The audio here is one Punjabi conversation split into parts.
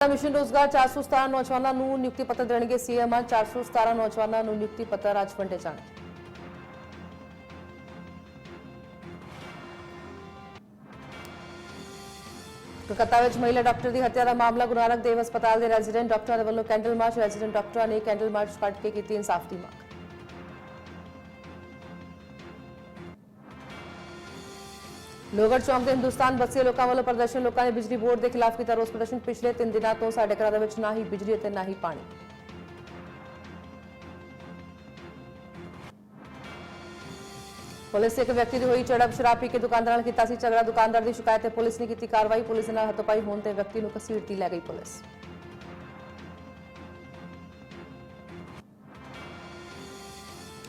મિશન રોજગાર ચારસો સતારા નોંધવાનાનું નિયુક્તિ પત્ર દેણગે સીએમાં ચારસો સતારા નોંધવાનાનું નિયુક્તિ પત્ર રાજપંડે જાણ. કલકત્તાએ જ મહિલા ડોક્ટરની હત્યાના મામલા ગુરુ નાનક દેવ अस्पताल દે doctor અવલો candle march resident doctor candle march party કી તીન સાફતી માંગ. ਲੋਗੜ ਚੌਂਕ ਦੇ ਹਿੰਦੁਸਤਾਨ ਬਸੇ ਲੋਕਾਂ ਵੱਲੋਂ ਪ੍ਰਦਰਸ਼ਨ, ਲੋਕਾਂ ਨੇ ਬਿਜਲੀ ਬੋਰਡ ਦੇ ਖਿਲਾਫ ਕੀਤਾ ਰੋਸ ਪ੍ਰਦਰਸ਼ਨ। ਪਿਛਲੇ 3 ਦਿਨਾਂ ਤੋਂ ਸਾਡੇ ਘਰਾਂ ਦੇ ਵਿੱਚ ਨਾ ਹੀ ਬਿਜਲੀ ਅਤੇ ਨਾ ਹੀ ਪਾਣੀ। ਪੁਲਿਸ ਇੱਕ ਵਿਅਕਤੀ ਦੀ ਹੋਈ ਝੜਪ ਸ਼ਰਾਬ ਪੀ ਕੇ ਦੁਕਾਨਦਾਰ ਨਾਲ ਕੀਤਾ ਸੀ ਝਗੜਾ। ਦੁਕਾਨਦਾਰ ਦੀ ਸ਼ਿਕਾਇਤ ਤੇ ਪੁਲਿਸ ਨੇ ਕੀਤੀ ਕਾਰਵਾਈ। ਪੁਲਿਸ ਦੇ ਨਾਲ ਹੱਥੋਪਾਈ ਹੋਣ ਤੇ ਵਿਅਕਤੀ ਨੂੰ ਘਸੀੜਤੀ ਲੈ ਗਈ ਪੁਲਿਸ।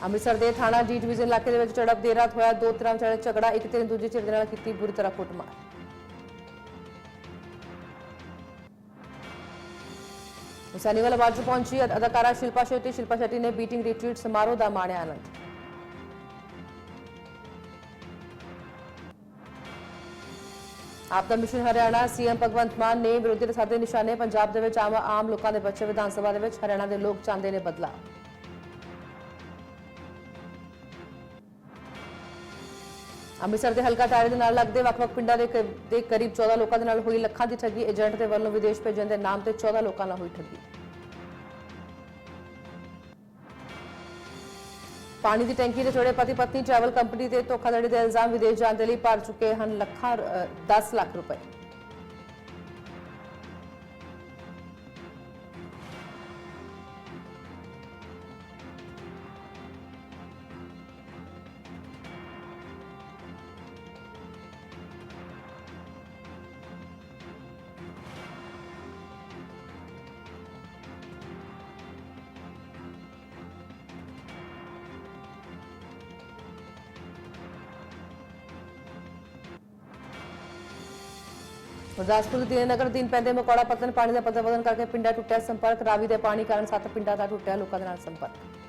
ਅੰਮ੍ਰਿਤਸਰ ਦੇ ਥਾਣਾ ਡੀ ਡਿਵੀਜ਼ਨ ਇਲਾਕੇ ਦੇ ਵਿੱਚ ਝੜਪ ਦੇਰ ਰਾਤ ਹੋਇਆ। ਦੋ ਤਰ੍ਹਾਂ ਵਿਚਾਲੇ ਝਗੜਾ, ਇੱਕ ਧਿਰ ਨੇ ਦੂਜੀ ਧਿਰ ਦੇ ਨਾਲ ਕੀਤੀ ਬੁਰੀ ਤਰ੍ਹਾਂ ਕੁੱਟਮਾਰ। ਹੁਸੈਨੀਵਾਲਾ ਬਾਜੂ ਪਹੁੰਚੀ ਅਦਾਕਾਰਾ ਸ਼ਿਲਪਾ ਸ਼ੈੱਟੀ। ਸ਼ਿਲਪਾ ਸ਼ੈੱਟੀ ਨੇ ਬੀਟਿੰਗ ਰਿਟਰੀਟ ਸਮਾਰੋਹ ਦਾ ਮਾਣਿਆ ਆਨੰਦ। ਆਪਦਾ ਮਿਸ਼ਨ ਹਰਿਆਣਾ ਸੀਐਮ ਭਗਵੰਤ ਮਾਨ ਨੇ ਵਿਰੋਧੀ ਦੇ ਸਾਦੇ ਨਿਸ਼ਾਨੇ, ਪੰਜਾਬ ਦੇ ਵਿੱਚ ਆਮ ਆਮ ਲੋਕਾਂ ਦੇ ਬੱਚੇ, ਵਿਧਾਨ ਸਭਾ ਦੇ ਵਿੱਚ ਹਰਿਆਣਾ ਦੇ ਲੋਕ ਚਾਹੁੰਦੇ ਨੇ ਬਦਲਾਅ। ਅੰਮ੍ਰਿਤਸਰ ਦੇ ਹਲਕਾ ਟਾਇਰ ਦੇ ਨਾਲ ਲੱਗਦੇ ਵੱਖ-ਵੱਖ ਪਿੰਡਾਂ ਦੇ ਦੇ ਕਰੀਬ 14 ਲੋਕਾਂ ਦੇ ਨਾਲ ਹੋਈ ਲੱਖਾਂ ਦੀ ਠੱਗੀ। ਏਜੰਟ ਦੇ ਵੱਲੋਂ ਵਿਦੇਸ਼ ਭੇਜਣ ਦੇ ਨਾਮ ਤੇ 14 ਲੋਕਾਂ ਨਾਲ ਹੋਈ ਠੱਗੀ। ਪਾਣੀ ਦੀ ਟੈਂਕੀ ਦੇ ਚੋੜੇ ਪਤੀ ਪਤਨੀ ਟਰੈਵਲ ਕੰਪਨੀ ਤੇ ਧੋਖਾਧੜੀ ਦੇ ਇਲਜ਼ਾਮ ਵਿਦੇਸ਼ ਜਾਣ ਦੇ ਲਈ ਭਰ ਚੁੱਕੇ ਹਨ ਲੱਖਾਂ ਅ, 10 ਲੱਖ ਰੁਪਏ। ਗੁਰਦਾਸਪੁਰ ਦੇ ਦੀਨਨਗਰ ਦਿਨ ਪੈਂਦੇ ਮਕੌੜਾ ਪਤਨ ਪਾਣੀ ਦਾ ਪੱਧਰ ਵਧਣ ਕਰਕੇ ਪਿੰਡਾਂ ਟੁੱਟਿਆ ਸੰਪਰਕ, ਰਾਵੀ ਦੇ ਪਾਣੀ ਕਾਰਨ ਸੱਤ ਪਿੰਡਾਂ ਦਾ ਟੁੱਟਿਆ, ਲੋਕਾਂ ਦੇ ਨਾਲ ਸੰਪਰਕ।